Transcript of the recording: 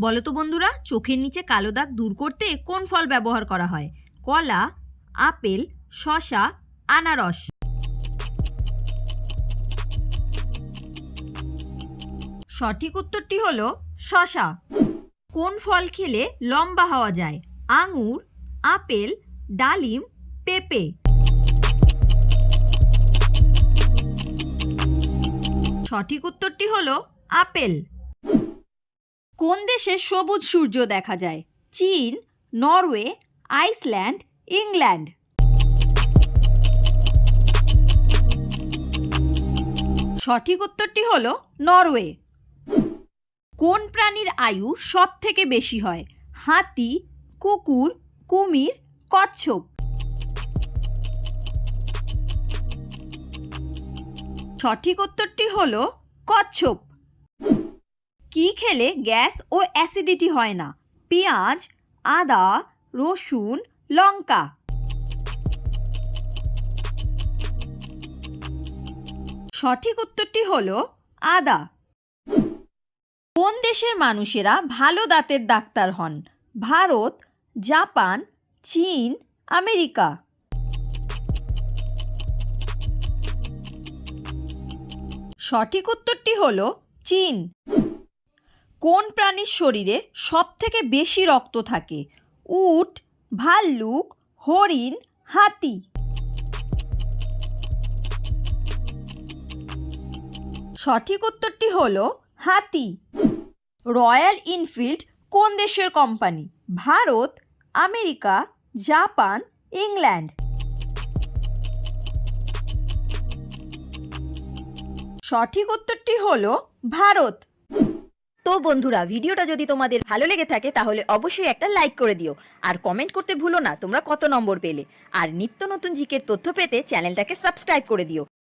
বলো তো বন্ধুরা, চোখের নিচে কালো দাগ দূর করতে কোন ফল ব্যবহার করা হয়? কলা, আপেল, শশা, আনারস। সঠিক উত্তরটি হলো শশা। কোন ফল খেলে লম্বা হওয়া যায়? আঙুর, আপেল, ডালিম, পেঁপে। সঠিক উত্তরটি হলো আপেল। কোন দেশে সবুজ সূর্য দেখা যায়? চীন, নরওয়ে, আইসল্যান্ড, ইংল্যান্ড। সঠিক উত্তরটি হল নরওয়ে। কোন প্রাণীর আয়ু সব থেকে বেশি হয়? হাতি, কুকুর, কুমির, কচ্ছপ। সঠিক উত্তরটি হল কচ্ছপ। কি খেলে গ্যাস ও অ্যাসিডিটি হয় না? পেঁয়াজ, আদা, রসুন, লঙ্কা। সঠিক উত্তরটি হলো আদা। কোন দেশের মানুষেরা ভালো দাঁতের ডাক্তার হন? ভারত, জাপান, চীন, আমেরিকা। সঠিক উত্তরটি হলো চীন। কোন প্রাণীর শরীরে সব থেকে বেশি রক্ত থাকে? উট, ভাল্লুক, হরিণ, হাতি। সঠিক উত্তরটি হলো হাতি। রয়্যাল ইনফিল্ড কোন দেশের company? Bharat, America, Japan, England. সঠিক উত্তরটি হলো ভারত। তো বন্ধুরা, ভিডিওটা যদি তোমাদের ভালো লেগে থাকে, তাহলে অবশ্যই একটা লাইক করে দিও। আর কমেন্ট করতে ভুলো না, তোমরা কত নম্বর পেলে। আর নিত্য নতুন জিকের তথ্য পেতে চ্যানেলটাকে সাবস্ক্রাইব করে দিও।